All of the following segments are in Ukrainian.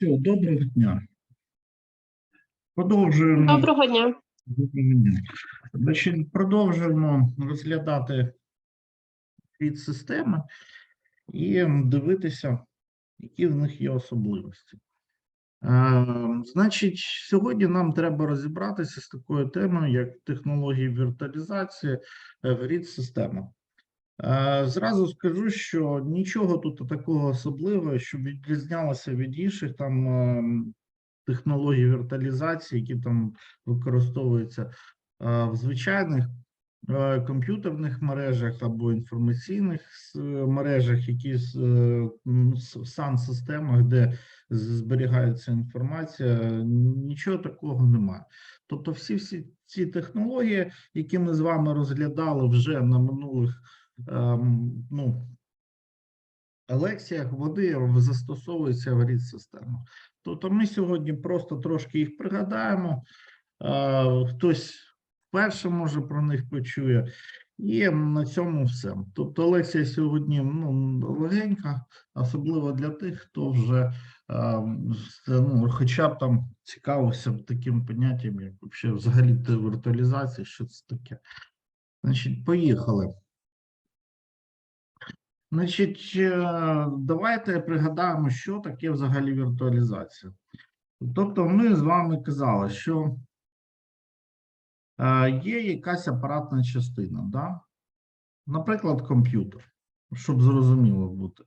Все, доброго дня. Продовжуємо. Доброго дня. Доброго дня. Значить, продовжуємо розглядати від системи і дивитися, які в них є особливості. Е, значить, сьогодні нам треба розібратися з такою темою, як технології віртуалізації е, в рід системи. Е, Зразу скажу, що нічого тут такого особливого, що відрізнялося від інших там ем, технологій віртуалізації, які там використовуються е, в звичайних е, комп'ютерних мережах або інформаційних мережах, які е, в сан-системах, де зберігається інформація, нічого такого немає. Тобто, всі всі ці технології, які ми з вами розглядали вже на минулих ну, лекціях, вони застосовуються в рід систему. Тобто ми сьогодні просто трошки їх пригадаємо. е, Хтось вперше може про них почує, і на цьому все. Тобто лекція сьогодні ну, легенька, особливо для тих, хто вже е, ну, хоча б там цікавився таким поняттям, як взагалі віртуалізація, що це таке. Значить, поїхали. Значить, е, давайте пригадаємо, що таке взагалі віртуалізація. Тобто, ми з вами казали, що е, є якась апаратна частина, да? наприклад, комп'ютер, щоб зрозуміло бути.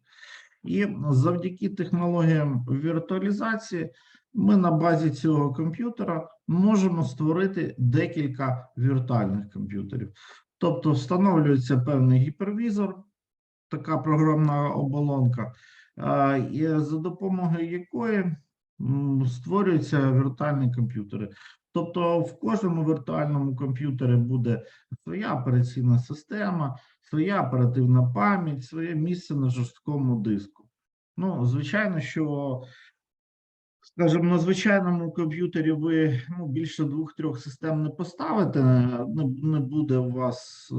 І завдяки технологіям віртуалізації ми на базі цього комп'ютера можемо створити декілька віртуальних комп'ютерів. Тобто встановлюється певний гіпервізор, така програмна оболонка, за допомогою якої створюються віртуальні комп'ютери. Тобто в кожному віртуальному комп'ютері буде своя операційна система, своя оперативна пам'ять, своє місце на жорсткому диску. Ну, звичайно, що, скажімо, на звичайному комп'ютері ви ну, більше двох-трьох систем не поставите, не, не буде у вас.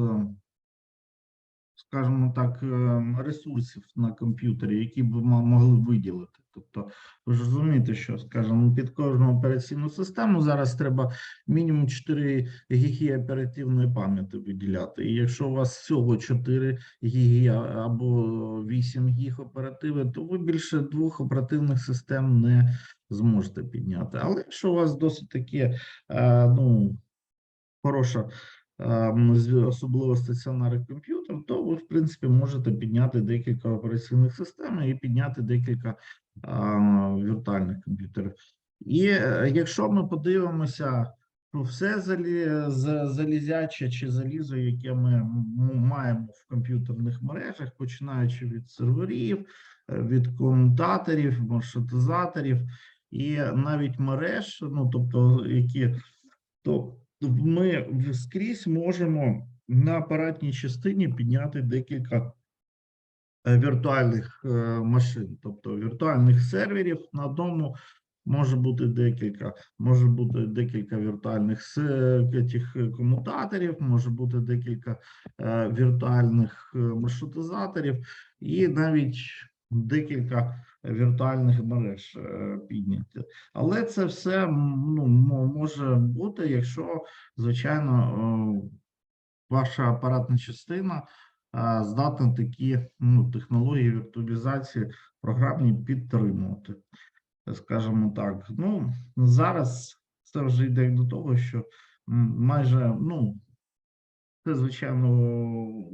Скажімо так, е, ресурсів на комп'ютері, які б мо- могли виділити. Тобто, ви ж розумієте, що, скажімо, під кожну операційну систему зараз треба мінімум 4 гіги оперативної пам'яті виділяти. І якщо у вас всього 4 гіги а- або 8 гіг оперативи, то ви більше двох оперативних систем не зможете підняти. Але якщо у вас досить таке, е, ну, хороша ем, особливо стаціонарний комп'ютер, то ви, в принципі, можете підняти декілька операційних систем і підняти декілька віртуальних комп'ютерів. І е, якщо ми подивимося, то все залізяче чи залізо, яке ми маємо в комп'ютерних мережах, починаючи від серверів, е, від комутаторів, маршрутизаторів і навіть мереж, ну тобто які то ми скрізь можемо на апаратній частині підняти декілька е, віртуальних е, машин, тобто віртуальних серверів на одному може бути декілька, може бути декілька віртуальних тих е, комутаторів, може бути декілька віртуальних маршрутизаторів і навіть декілька віртуальних мереж е, підняти. Але це все ну, може бути, якщо, звичайно, е, ваша апаратна частина е, здатна такі ну, технології віртуалізації програмні підтримувати. Скажімо так. Ну, зараз це вже йде до того, що майже, ну, це, звичайно,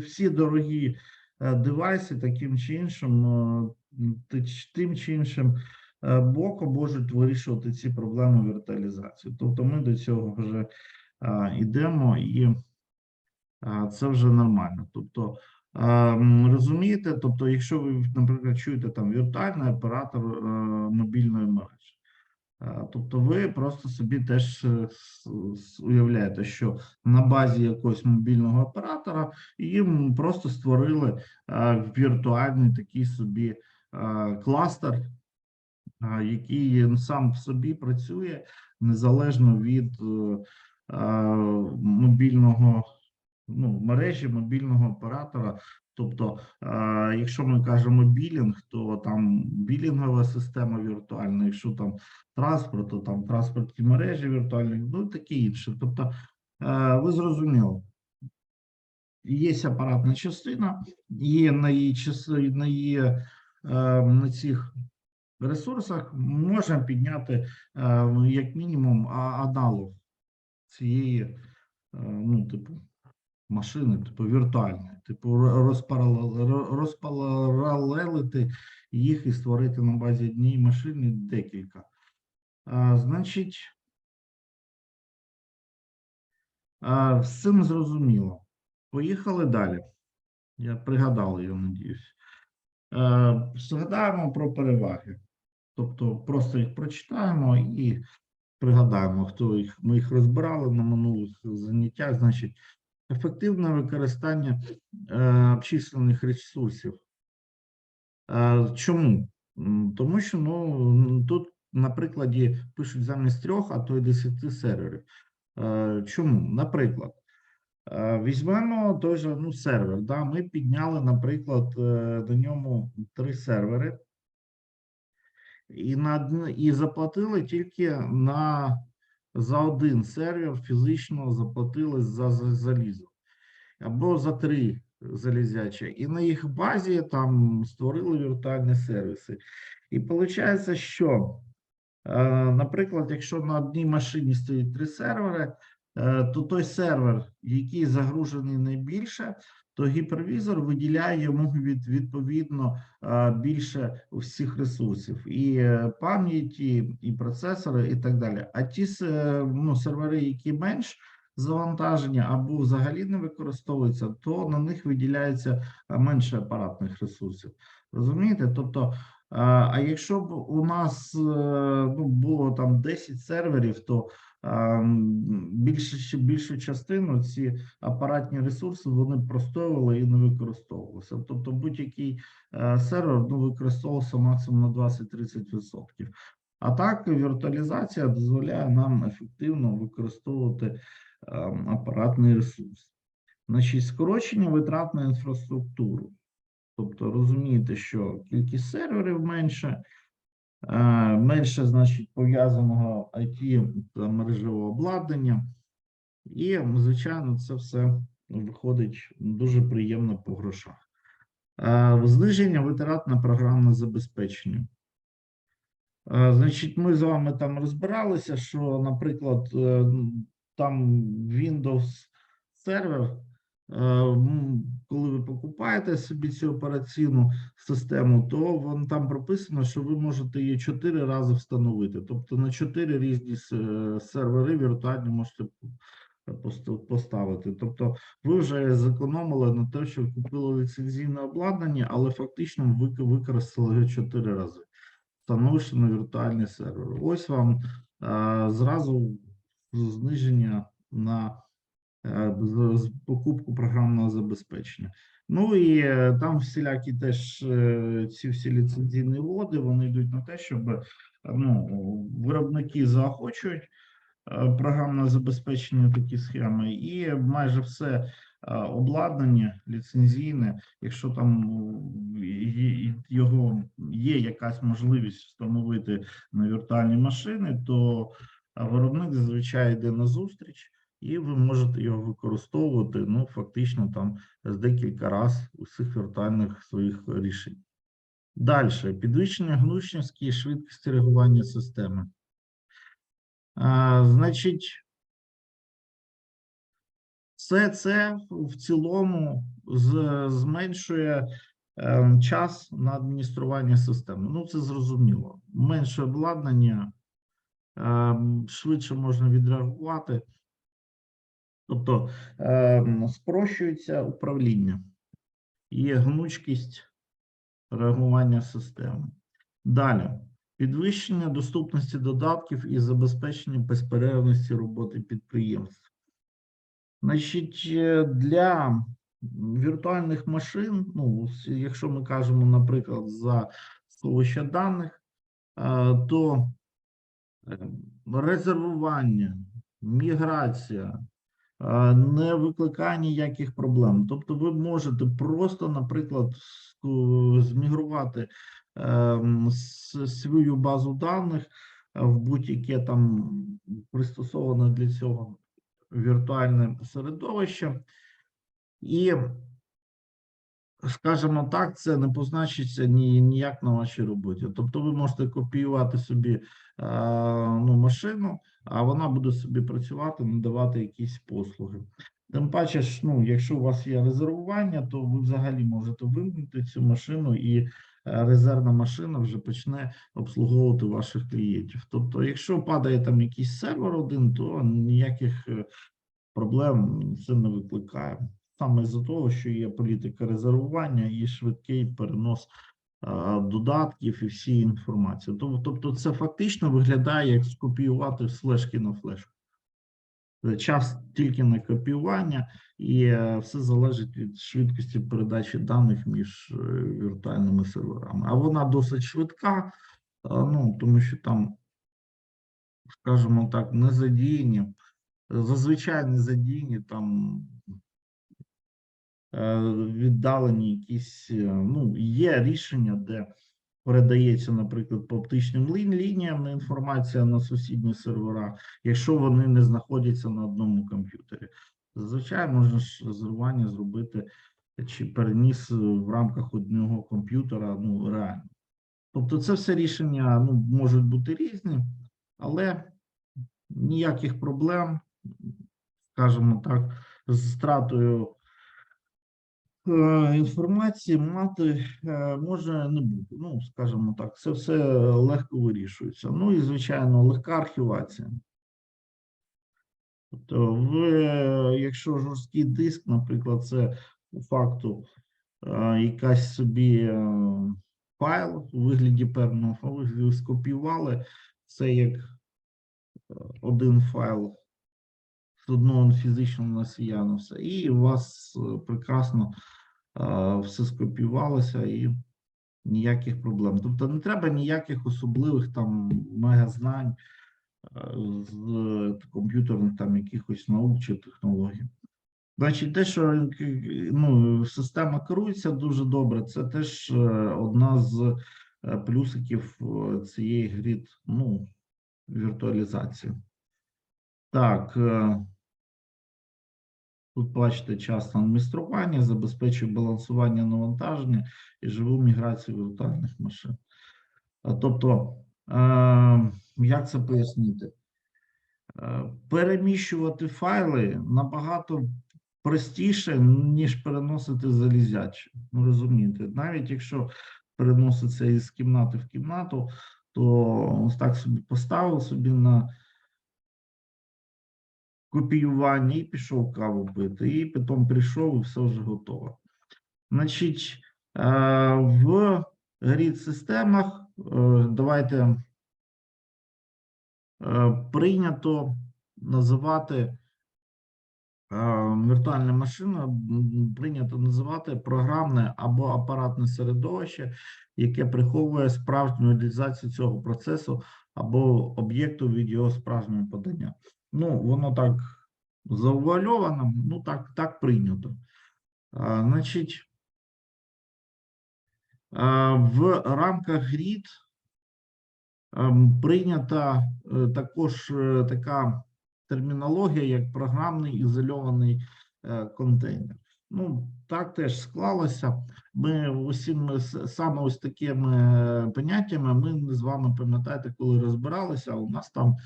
всі, дорогі девайси таким чи іншим, тим чи іншим е, боком можуть вирішувати ці проблеми віртуалізації. Тобто ми до цього вже е, йдемо і е, це вже нормально. Тобто, розумієте, тобто, якщо ви, наприклад, чуєте там віртуальний оператор мобільної мережі. Тобто ви просто собі теж уявляєте, що на базі якогось мобільного оператора їм просто створили віртуальний такий собі кластер, е, який сам в собі працює незалежно від е, е, мобільного ну, мережі мобільного оператора, Тобто, е, якщо ми кажемо білінг, то там білінгова система віртуальна, якщо там транспорт, то там транспортні мережі віртуальні, ну таке інше. Тобто, е, ви зрозуміли. Є апаратна частина, є на її на її е, на цих ресурсах можна підняти е, як мінімум аналог цієї, е, ну, типу, машини, типу віртуальної, типу розпаралел- розпаралелити їх і створити на базі однієї машини декілька. Значить, з цим зрозуміло. Поїхали далі. Я пригадав, я надіюсь. Е, Згадаємо про переваги. Тобто просто їх прочитаємо і пригадаємо, хто їх ми їх розбирали на минулих заняттях. Значить, ефективне використання е, обчислених ресурсів. Е, чому? Тому що ну, тут на прикладі пишуть замість трьох, а то й десяти серверів. Е, чому? Наприклад, візьмемо той же ну, сервер. Да? Ми підняли, наприклад, е, на ньому три сервери і, на, і заплатили тільки на за один сервер фізично заплатили за, за залізо або за три залізячі, і на їх базі там створили віртуальні сервіси. І виходить, що, е, наприклад, якщо на одній машині стоїть три сервери, е, то той сервер, який загружений найбільше, то гіпервізор виділяє йому від, відповідно е, більше всіх ресурсів, і е, пам'яті, і процесори, і так далі. А ті ну, сервери, які менш завантаження або взагалі не використовуються, то на них виділяється е, менше апаратних ресурсів. Розумієте? Тобто, е, а якщо б у нас е, ну, було там 10 серверів, то більше більшу частину ці апаратні ресурси вони простоювали і не використовувалися. Тобто будь-який е, сервер ну, використовувався максимум на 20-30%. А так віртуалізація дозволяє нам ефективно використовувати ем, апаратний ресурс. Значить, скорочення витрат на інфраструктуру. Тобто розумієте, що кількість серверів менше, менше, значить, пов'язаного IT та мережевого обладнання. І, звичайно, це все виходить дуже приємно по грошах. Е, Зниження витрат на програмне забезпечення. Е, Значить, ми з вами там розбиралися, що, наприклад, е, там Windows сервер, е, коли ви покупаєте собі цю операційну систему, то вон там прописано, що ви можете її чотири рази встановити. Тобто на чотири різні е, сервери віртуальні можете поставити. Тобто ви вже зекономили на те, що купили ліцензійне обладнання, але фактично ви використали чотири рази встановивши на віртуальний сервер. Ось вам е, зразу зниження на е, з- з покупку програмного забезпечення. Ну і е, там всілякі теж е, ці всі ліцензійні води, вони йдуть на те, щоб е, ну, виробники заохочують е, програмне забезпечення такі схеми, і майже все е, обладнання ліцензійне, якщо там е, його є якась можливість встановити на віртуальні машини, то е, виробник зазвичай йде на зустріч, і ви можете його використовувати ну фактично там з декілька разів у цих віртуальних своїх рішень. Далі підвищення гнучності і швидкості реагування системи. А, значить, все це в цілому з- зменшує е, час на адміністрування системи. Ну, це зрозуміло. Менше обладнання, е, швидше можна відреагувати. Тобто е, спрощується управління, є гнучкість реагування системи. Далі. Підвищення доступності додатків і забезпечення безперервності роботи підприємств. Значить, е, для віртуальних машин, ну, якщо ми кажемо, наприклад, за сховище даних, е, то е, резервування, міграція, не викликає ніяких проблем. Тобто, ви можете просто, наприклад, змігрувати ем, свою базу даних е, в будь-яке там пристосоване для цього віртуальне середовище, і, скажімо так, це не позначиться ні, ніяк на вашій роботі. Тобто, ви можете копіювати собі е, ну, машину, а вона буде собі працювати, надавати якісь послуги. Тим паче, ну, якщо у вас є резервування, то ви взагалі можете вимкнути цю машину, і е, резервна машина вже почне обслуговувати ваших клієнтів. Тобто, якщо падає там якийсь сервер один, то ніяких е, проблем це не викликає. Саме з-за того, що є політика резервування і швидкий перенос додатків і всієї інформації. Тобто, це фактично виглядає як скопіювати флешки на флешку. Е, Час тільки на копіювання, і е, все залежить від швидкості передачі даних між е, віртуальними серверами. А вона досить швидка, ну тому що там, скажімо так, не задіяні, зазвичай не задіяні там віддалені якісь, е, ну, є рішення, де передається, наприклад, по оптичним лі- лініям інформація на сусідні сервера, якщо вони не знаходяться на одному комп'ютері. Зазвичай можна ж резервування зробити чи переніс в рамках одного комп'ютера, ну, реально. Тобто це все рішення ну, можуть бути різні, але ніяких проблем, скажімо так, з стратою е, інформації мати е, може не бути. Ну, скажімо так, це все легко вирішується. Ну і, звичайно, легка архівація. Тобто, ви, якщо жорсткий диск, наприклад, це по факту е, якась собі е, файл у вигляді певного ви скопіювали це як е, один файл з одного фізичного носія на все, і у вас е, прекрасно е, все скопіювалося і ніяких проблем. Тобто не треба ніяких особливих там мегазнань е, з комп'ютерних там якихось наук чи технологій. Значить, те, що е, ну, система керується дуже добре, це теж е, одна з е, плюсиків е, цієї грід, ну, віртуалізації. Так. Е, Тут бачите час адміністрування, забезпечує балансування навантаження і живу міграцію віртуальних машин. Тобто, е, як це пояснити? Е, Переміщувати файли набагато простіше, ніж переносити залізячі. Ну, розумієте, навіть якщо переноситься із кімнати в кімнату, то ось так собі поставив собі на копіювання і пішов каву пити, і потім прийшов і все вже готово. Значить, е, в грід-системах е, давайте е, прийнято називати віртуальна машина, прийнято називати програмне або апаратне середовище, яке приховує справжню реалізацію цього процесу або об'єкту від його справжнього подання. Ну, воно так завуальовано, ну так, так прийнято. А, значить, в рамках ГРІД ем, прийнята е, також е, така термінологія, як програмний ізольований е, контейнер. Ну, так теж склалося. Ми усіми с- саме ось такими поняттями ми з вами пам'ятаєте, коли розбиралися, у нас там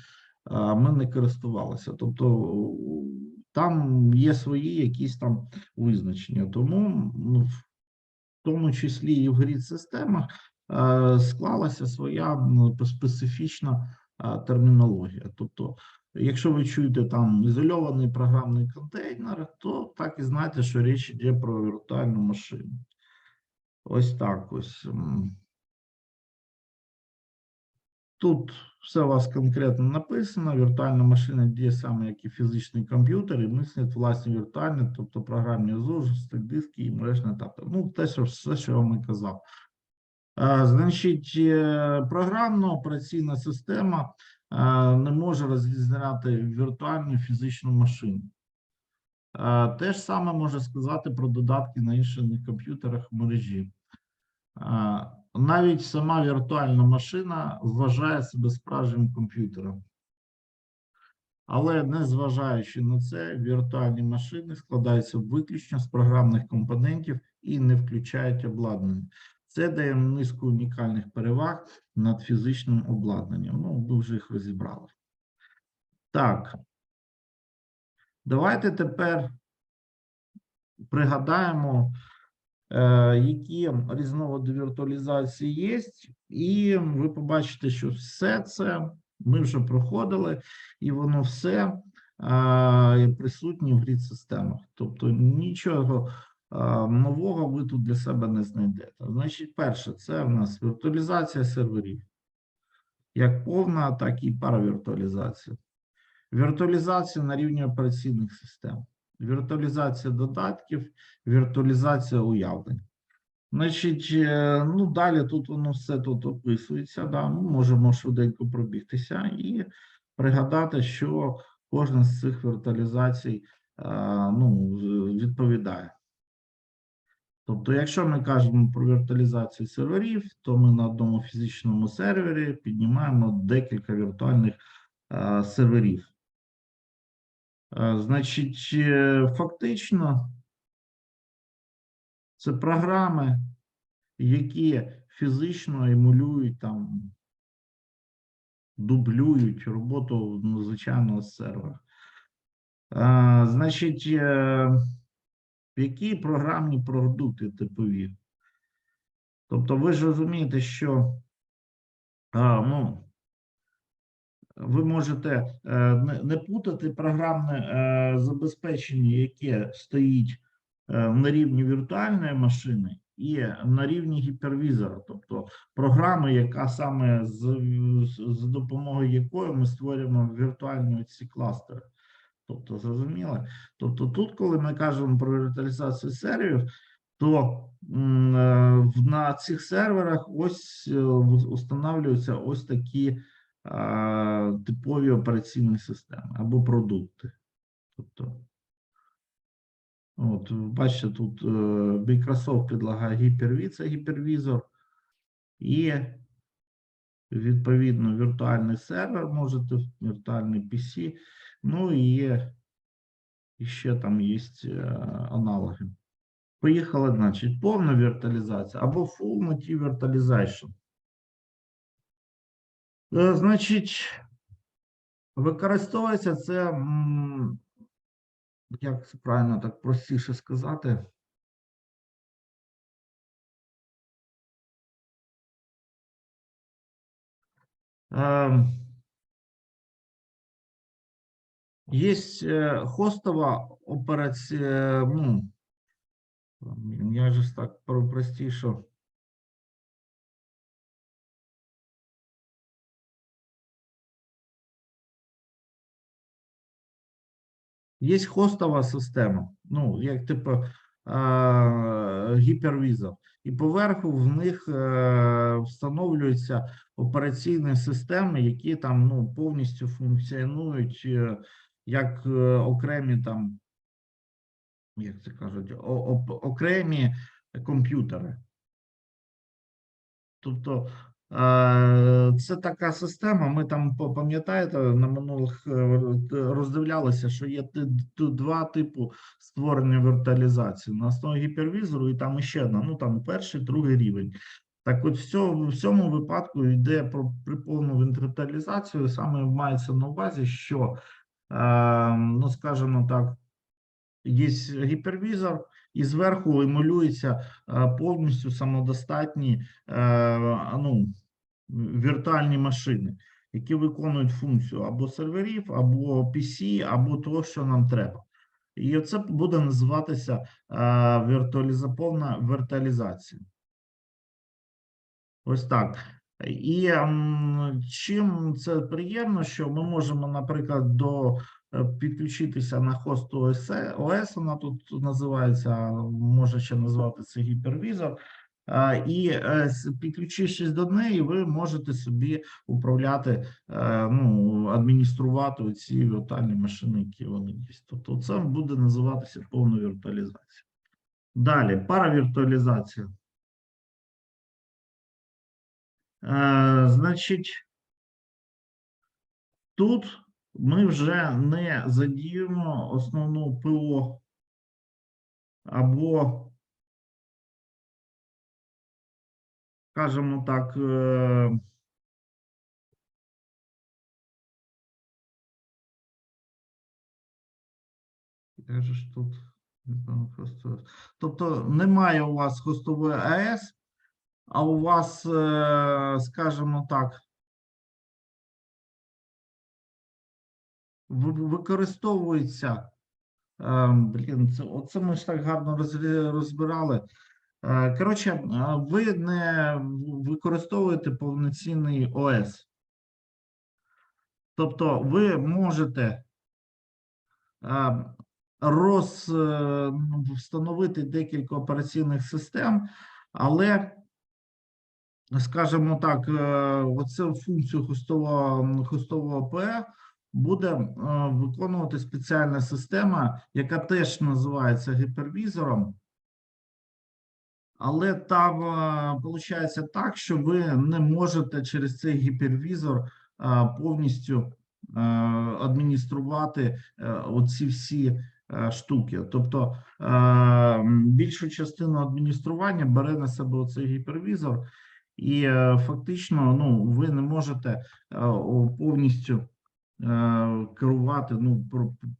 ми не користувалися. Тобто там є свої якісь там визначення. Тому ну, в тому числі і в грід-системах е, склалася своя ну, специфічна термінологія. Тобто, якщо ви чуєте там ізольований програмний контейнер, то так і знайте, що річ йде про віртуальну машину. Ось так ось. Тут все у вас конкретно написано. Віртуальна машина діє саме як і фізичний комп'ютер, і мислить власні віртуальні, тобто програмні зложисті, диски і мережні етапи. Ну, те, що все, що я вам і казав. Е, Значить, е, програмна операційна система е, не може розрізняти віртуальну фізичну машину. Те ж саме може сказати про додатки на інших комп'ютерах в мережі. Навіть сама віртуальна машина вважає себе справжнім комп'ютером. Але незважаючи на це, віртуальні машини складаються виключно з програмних компонентів і не включають обладнання. Це дає низку унікальних переваг над фізичним обладнанням. Ну, ми вже їх розібрали. Так. Давайте тепер пригадаємо, які різновиди віртуалізації є, і ви побачите, що все це ми вже проходили, і воно все присутнє в грід системах. Тобто нічого нового ви тут для себе не знайдете. Значить, перше, це в нас віртуалізація серверів, як повна, так і паравіртуалізація. Віртуалізація на рівні операційних систем, віртуалізація додатків, віртуалізація уявлень. Значить, е, ну далі тут воно все тут описується. Да, ми можемо швиденько пробігтися і пригадати, що кожна з цих віртуалізацій е, ну, відповідає. Тобто, якщо ми кажемо про віртуалізацію серверів, то ми на одному фізичному сервері піднімаємо декілька віртуальних е, серверів. Е, Значить, е, фактично, це програми, які фізично емулюють там, дублюють роботу звичайного сервера. Е, Значить, е, які програмні продукти типові? Тобто, ви ж розумієте, що а, ну, ви можете е, не, путати програмне е, забезпечення, яке стоїть е, на рівні віртуальної машини, і на рівні гіпервізора, тобто програми, яка саме з, з, допомогою якої ми створюємо віртуальні ці кластери. Тобто, зрозуміло? Тобто, тут, коли ми кажемо про віртуалізацію серверів, то на цих серверах ось устанавливаються ось такі типові операційні системи або продукти. Тобто, от, бачите, тут е, Microsoft предлагає Hyper-V, це гіпервізор, і відповідно віртуальний сервер можете, віртуальний PC, ну і є, і ще там є е, аналоги. Поїхали, значить, повна віртуалізація або full multi-virtualization. Е, Значить, використовується це, як це правильно так простіше сказати. Ем, Є е, хостова операція, ну, я ж так про- простіше. Є хостова система, ну, як типу гіпервізор, і поверху в них е, встановлюються операційні системи, які там ну, повністю функціонують е, як е, окремі там, як це кажуть, окремі комп'ютери. Тобто це така система. Ми там пам'ятаєте, на минулих е, роздивлялися, що є два типу створення віртуалізації на основі гіпервізору, і там іще одна. Ну там перший, другий рівень. Так, от в цьому, випадку йде про при повну віртуалізацію. Саме мається на увазі, що е, ну скажімо так, є гіпервізор, і зверху емулюється е, повністю самодостатні е, ну, віртуальні машини, які виконують функцію або серверів, або PC, або того, що нам треба. І це буде називатися е, повна віртуалізація. Ось так. І чим це приємно, що ми можемо, наприклад, до підключитися на хост ОС, вона тут називається, може ще називатися гіпервізор. Е, І е, підключившись до неї, ви можете собі управляти, е, ну, адмініструвати ці віртуальні машини, які вони є. Тобто це буде називатися повна віртуалізація. Далі, паравіртуалізація. Е, Значить, тут ми вже не задіємо основну ПО або, скажімо так, е, як же ж тут? Тобто немає у вас хостової АЕС, а у вас, е, скажімо так, використовується. е, Блін, це, оце ми ж так гарно розбирали. Е, Коротше, е, ви не використовуєте повноцінний ОС. Тобто ви можете роз, встановити декілька операційних систем, але, скажімо так, оцю функцію хостового, хостового ПЕ буде е, виконувати спеціальна система, яка теж називається гіпервізором. Але там виходить так, що ви не можете через цей гіпервізор е, повністю е, адмініструвати е, оці всі е, штуки. Тобто е, більшу частину адміністрування бере на себе оцей гіпервізор, і е, фактично ну, ви не можете е, повністю е, керувати ну,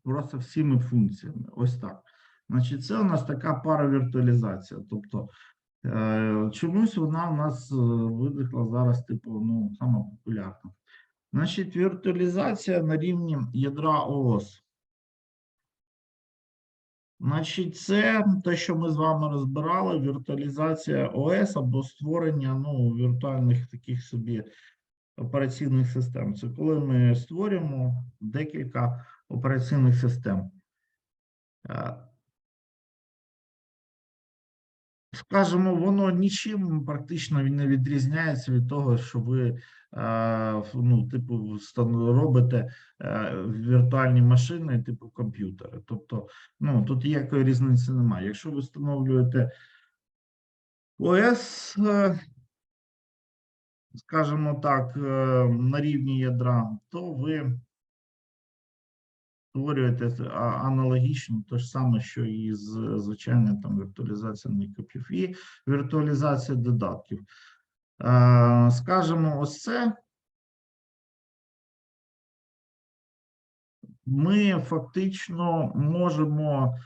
просто всіми функціями. Ось так. Значить, це у нас така паравіртуалізація. Тобто, е, чомусь вона у нас е, виникла зараз, типу, ну, сама популярна. Значить, віртуалізація на рівні ядра ООС. Значить, це те, що ми з вами розбирали, віртуалізація ОС або створення ну, віртуальних таких собі операційних систем. Це коли ми створюємо декілька операційних систем. Е, Скажімо, воно нічим практично не відрізняється від того, що ви е, ну, типу, робите е, віртуальні машини, типу комп'ютери. Тобто, ну тут ніякої різниці немає. Якщо ви встановлюєте ОС, скажімо так, е, на рівні ядра, то ви створюєте аналогічно те ж саме, що і з звичайною там віртуалізацією копів і віртуалізація додатків. Е, Скажемо, ось це. Ми фактично можемо,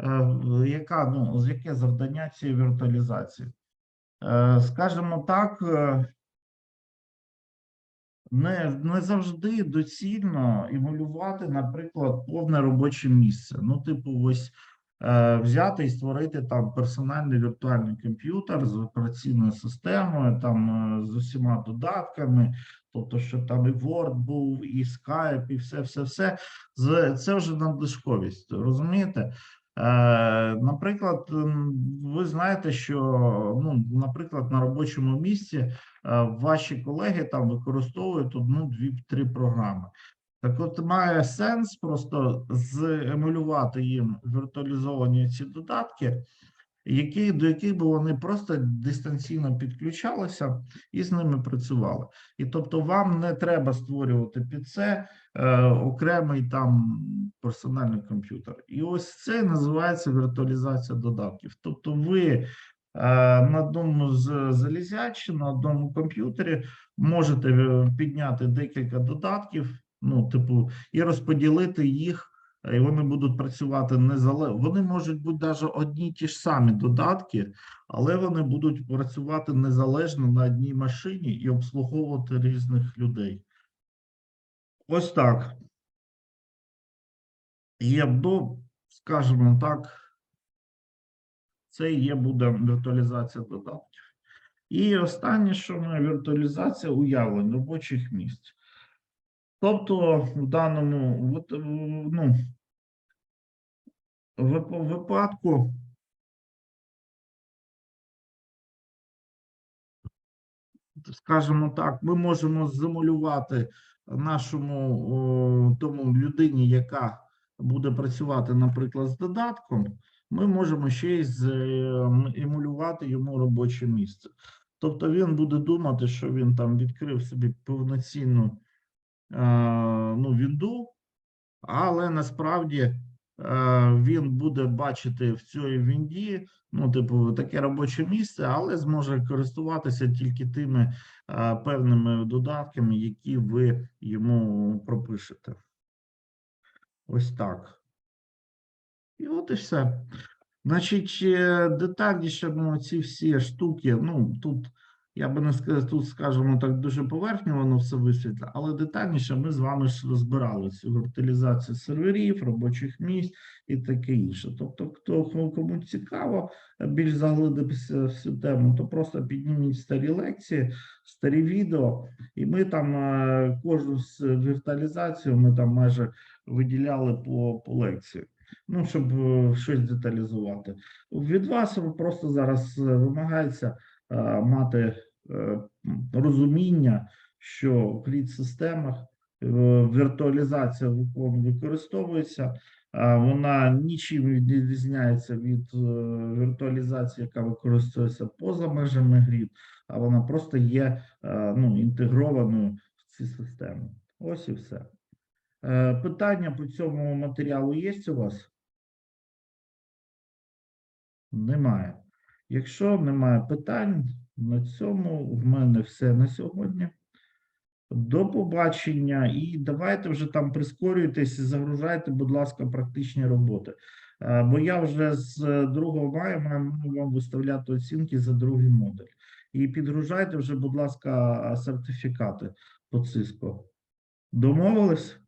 е, яка, ну, яке завдання цієї віртуалізації? Скажемо так, не, не завжди доцільно емулювати, наприклад, повне робоче місце. Ну, типу, ось е, взяти і створити там персональний віртуальний комп'ютер з операційною системою, там е, з усіма додатками, тобто, щоб там і Word був, і Skype, і все, все, все. Це вже надлишковість, розумієте? Е, наприклад, ви знаєте, що, ну, наприклад, на робочому місці е, ваші колеги там використовують одну, дві, три програми. Так от має сенс просто земулювати їм віртуалізовані ці додатки, які, до яких би вони просто дистанційно підключалися і з ними працювали. І тобто вам не треба створювати під це е, окремий там персональний комп'ютер. І ось це називається віртуалізація додатків. Тобто ви е, на одному з залізячі, на одному комп'ютері можете е, підняти декілька додатків, ну, типу, і розподілити їх. І вони будуть працювати незалежно. Вони можуть бути навіть одні й ті ж самі додатки, але вони будуть працювати незалежно на одній машині і обслуговувати різних людей. Ось так. Є до, скажімо так, це є буде віртуалізація додатків. І останнє, що ми віртуалізація уявлень робочих місць. Тобто, в даному вит- ну, вип- випадку скажімо так, ми можемо зимулювати нашому тому людині, яка буде працювати, наприклад, з додатком, ми можемо ще й емулювати йому робоче місце. Тобто він буде думати, що він там відкрив собі повноцінну ну, вінду, але насправді е, він буде бачити в цій вінді, ну, типу, таке робоче місце, але зможе користуватися тільки тими е, певними додатками, які ви йому пропишете. Ось так. І от і все. Значить, е, детальніше ну, ці всі штуки, ну, тут, я би не сказав, тут, скажімо так, дуже поверхньо воно все висвітлено, але детальніше ми з вами ж розбирали цю віртуалізацію серверів, робочих місць і таке інше. Тобто, хто кому цікаво е, більш заглибитися в цю тему, то просто підніміть старі лекції, старі відео, і ми там е, кожну з віртуалізацію ми там майже виділяли по, по лекції. Ну, щоб е, щось деталізувати. Від вас просто зараз вимагається мати е, розуміння, що в кліт-системах е, віртуалізація використовується, вона нічим не відрізняється від е, віртуалізації, яка використовується поза межами грід, а вона просто є е, ну, інтегрованою в ці системи. Ось і все. Е, Питання по цьому матеріалу є у вас? Немає. Якщо немає питань, на цьому в мене все на сьогодні. До побачення і давайте вже там прискорюйтесь, загружайте, будь ласка, практичні роботи. Е, Бо я вже з 2 мая маю вам виставляти оцінки за другий модуль. І підгружайте вже, будь ласка, сертифікати по Cisco. Домовились?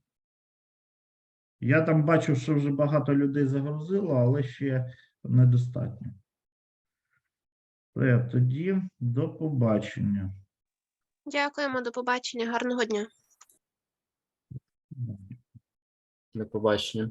Я там бачу, що вже багато людей загрузило, але ще недостатньо. Все, тоді до побачення. Дякуємо, до побачення. Гарного дня. До побачення.